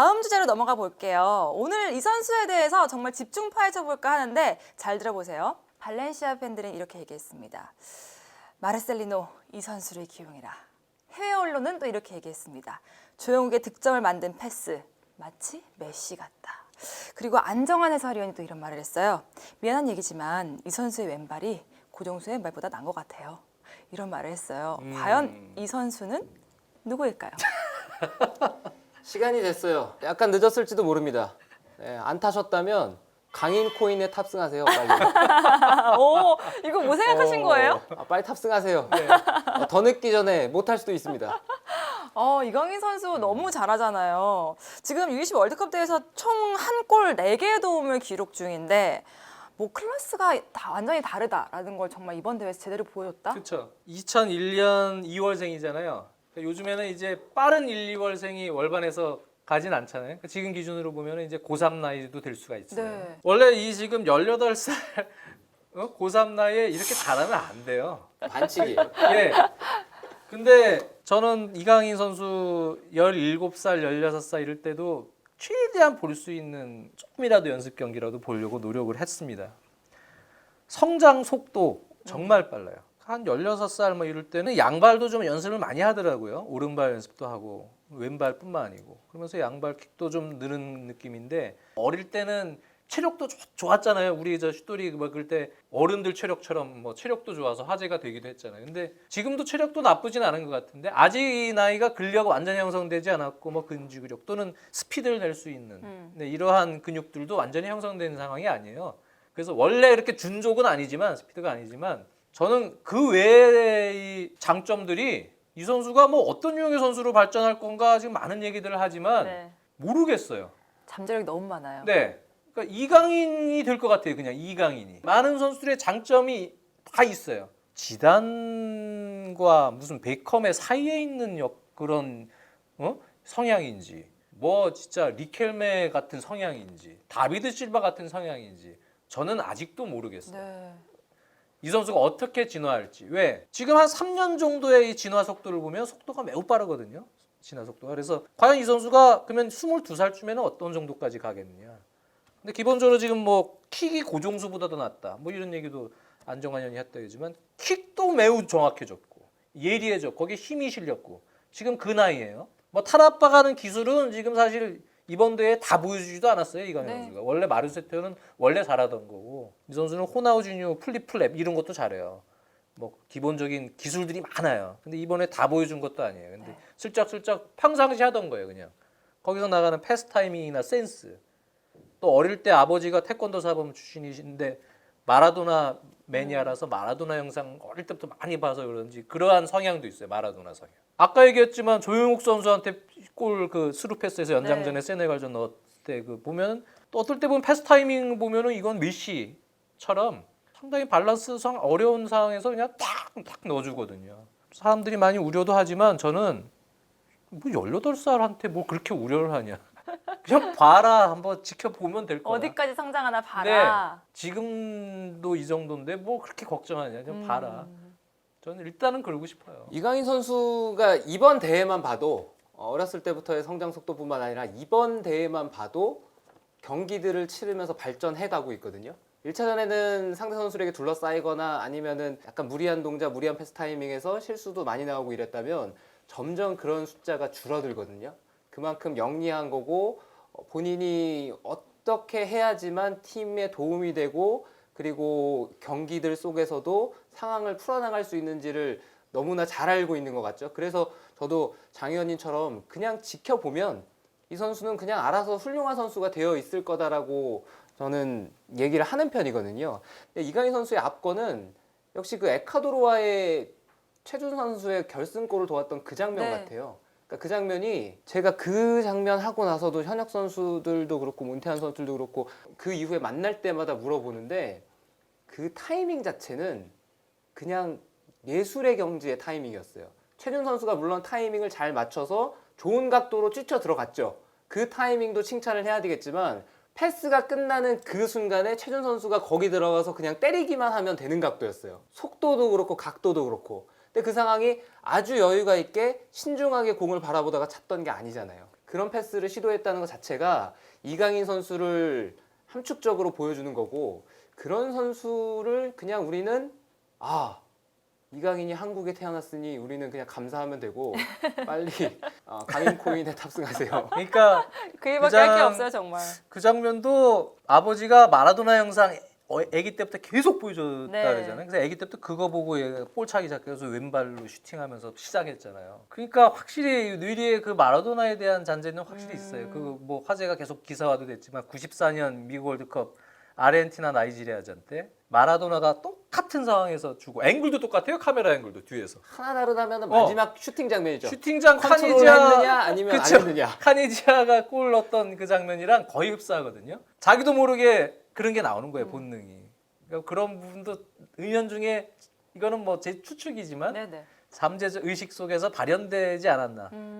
다음 주제로 넘어가 볼게요. 오늘 이 선수에 대해서 정말 집중 파헤쳐 볼까 하는데 잘 들어보세요. 발렌시아 팬들은 이렇게 얘기했습니다. 마르셀리노 이 선수를 기용해라. 해외 언론은 또 이렇게 얘기했습니다. 조용욱의 득점을 만든 패스 마치 메시 같다. 그리고 안정환 해설위원이 또 이런 말을 했어요. 미안한 얘기지만 이 선수의 왼발이 고정수의 왼발보다 난 것 같아요. 이런 말을 했어요. 과연 이 선수는 누구일까요? 시간이 됐어요. 약간 늦었을지도 모릅니다. 네, 안 타셨다면 강인 코인에 탑승하세요. 빨리. 오, 이거 뭐 생각하신 어, 거예요? 아, 빨리 탑승하세요. 어, 더 늦기 전에 못 탈 수도 있습니다. 어, 이강인 선수 너무 잘하잖아요. 지금 U20 월드컵 대회에서 총 한 골 네개의 도움을 기록 중인데 뭐 클래스가 다 완전히 다르다라는 걸 정말 이번 대회에서 제대로 보여줬다? 그렇죠. 2001년 2월생이잖아요. 요즘에는 이제 빠른 1, 2월생이 월반에서 가진 않잖아요. 그러니까 지금 기준으로 보면 이제 고3 나이도 될 수가 있어요. 네. 원래 이 지금 18살 어? 고3 나이에 이렇게 잘하면 안 돼요. 반칙이에요. 예. 근데 저는 이강인 선수 17살, 16살 이럴 때도 최대한 볼 수 있는 조금이라도 연습 경기라도 보려고 노력을 했습니다. 성장 속도 정말 빨라요. 한 16살 뭐 이럴 때는 양발도 좀 연습을 많이 하더라고요. 오른발 연습도 하고 왼발뿐만 아니고 그러면서 양발 킥도 좀 느는 느낌인데 어릴 때는 체력도 좋- 좋았잖아요. 우리 저 슛돌이 뭐 그럴 때 어른들 체력처럼 뭐 체력도 좋아서 화제가 되기도 했잖아요. 근데 지금도 체력도 나쁘진 않은 것 같은데 아직 이 나이가 근력 완전히 형성되지 않았고 뭐 근지 근력 또는 스피드를 낼 수 있는 음. 네, 이러한 근육들도 완전히 형성된 상황이 아니에요. 그래서 원래 이렇게 준족은 아니지만 스피드가 아니지만 저는 그 외의 장점들이 이 선수가 뭐 어떤 유형의 선수로 발전할 건가 지금 많은 얘기들을 하지만 네. 모르겠어요. 잠재력이 너무 많아요. 네. 그러니까 이강인이 될 것 같아요. 그냥 이강인이. 많은 선수들의 장점이 다 있어요. 지단과 무슨 베컴의 사이에 있는 역 그런 어? 성향인지 뭐 진짜 리켈메 같은 성향인지 다비드 실바 같은 성향인지 저는 아직도 모르겠어요. 네. 이 선수가 어떻게 진화할지. 왜? 지금 한 3년 정도의 이 진화 속도를 보면 속도가 매우 빠르거든요. 진화 속도가. 그래서 과연 이 선수가 그러면 22살쯤에는 어떤 정도까지 가겠느냐. 근데 기본적으로 지금 뭐 킥이 고종수보다도 낫다. 뭐 이런 얘기도 안정환 의원이 했다 그러지만 킥도 매우 정확해졌고 예리해졌고 거기에 힘이 실렸고 지금 그 나이에요. 뭐 탈압박하는 기술은 지금 사실 이번 대회에 다 보여주지도 않았어요 이강인 네. 선수가 원래 마르세토는 원래 잘하던 거고 이 선수는 호나우지뉴 플립플랩 이런 것도 잘해요. 뭐 기본적인 기술들이 많아요. 근데 이번에 다 보여준 것도 아니에요. 근데 네. 슬쩍슬쩍 평상시 하던 거예요 그냥 거기서 나가는 패스 타이밍이나 센스 또 어릴 때 아버지가 태권도 사범 출신이신데 마라도나 매니아라서 마라도나 영상 어릴 때부터 많이 봐서 그런지 그러한 성향도 있어요 마라도나 성향. 아까 얘기했지만 조용욱 선수한테 골그 스루 패스에서 연장전에 네. 세네갈전 넣을 때 그 보면 또 어떨 때 보면 패스 타이밍 보면은 이건 메시처럼 상당히 밸런스상 어려운 상황에서 그냥 탁탁 넣어주거든요. 사람들이 많이 우려도 하지만 저는 뭐 18살한테 뭐 그렇게 우려를 하냐. 그냥 봐라 한번 지켜보면 될 거야. 어디까지 성장하나 봐라. 지금도 이 정도인데 뭐 그렇게 걱정하냐. 그냥 음. 봐라. 저는 일단은 그러고 싶어요. 이강인 선수가 이번 대회만 봐도 어, 어렸을 때부터의 성장 속도뿐만 아니라 이번 대회만 봐도 경기들을 치르면서 발전해 가고 있거든요. 1차전에는 상대 선수에게 둘러싸이거나 아니면은 약간 무리한 동작, 무리한 패스 타이밍에서 실수도 많이 나오고 이랬다면 점점 그런 숫자가 줄어들거든요. 그만큼 영리한 거고 어, 본인이 어떻게 해야지만 팀에 도움이 되고 그리고 경기들 속에서도 상황을 풀어나갈 수 있는지를 너무나 잘 알고 있는 것 같죠. 그래서 저도 장 의원님처럼 그냥 지켜보면 이 선수는 그냥 알아서 훌륭한 선수가 되어 있을 거다라고 저는 얘기를 하는 편이거든요. 근데 이강인 선수의 앞거는 역시 그 에콰도르와의 최준 선수의 결승골을 도왔던 그 장면 네. 같아요. 그러니까 그 장면이 제가 그 장면 하고 나서도 현역 선수들도 그렇고 문태한 선수들도 그렇고 그 이후에 만날 때마다 물어보는데 그 타이밍 자체는 그냥 예술의 경지의 타이밍이었어요. 최준 선수가 물론 타이밍을 잘 맞춰서 좋은 각도로 찌쳐 들어갔죠. 그 타이밍도 칭찬을 해야 되겠지만 패스가 끝나는 그 순간에 최준 선수가 거기 들어가서 그냥 때리기만 하면 되는 각도였어요. 속도도 그렇고 각도도 그렇고. 근데 그 상황이 아주 여유가 있게 신중하게 공을 바라보다가 찼던 게 아니잖아요. 그런 패스를 시도했다는 것 자체가 이강인 선수를 함축적으로 보여주는 거고 그런 선수를 그냥 우리는 아 이강인이 한국에 태어났으니 우리는 그냥 감사하면 되고 빨리 어, 강인 코인에 탑승하세요. 그러니까 그 얘기밖에 할 게 그장- 없어요 정말. 그 장면도 아버지가 마라도나 영상 어, 아기 때부터 계속 보여줬다 네. 그러잖아요. 그래서 아기 때부터 그거 보고 얘가 볼 차기 시작해서 왼발로 슈팅하면서 시작했잖아요. 그러니까 확실히 뉘리의 그 마라도나에 대한 잔재는 확실히 있어요. 음. 그뭐 화제가 계속 기사화도 됐지만 94년 미국 월드컵 아르헨티나 나이지리아전 때 마라도나가 똑같은 상황에서 주고 앵글도 똑같아요. 카메라 앵글도 뒤에서 하나 다르다면 어. 마지막 슈팅 장면이죠. 슈팅장 컨트롤 카니지아 아니면. 안 했느냐. 카니지아가 골 넣었던 그 장면이랑 거의 흡사하거든요. 자기도 모르게 그런 게 나오는 거예요, 본능이. 그러니까 그런 부분도 은연중에 이거는 뭐 제 추측이지만 네네. 잠재 의식 속에서 발현되지 않았나. 음,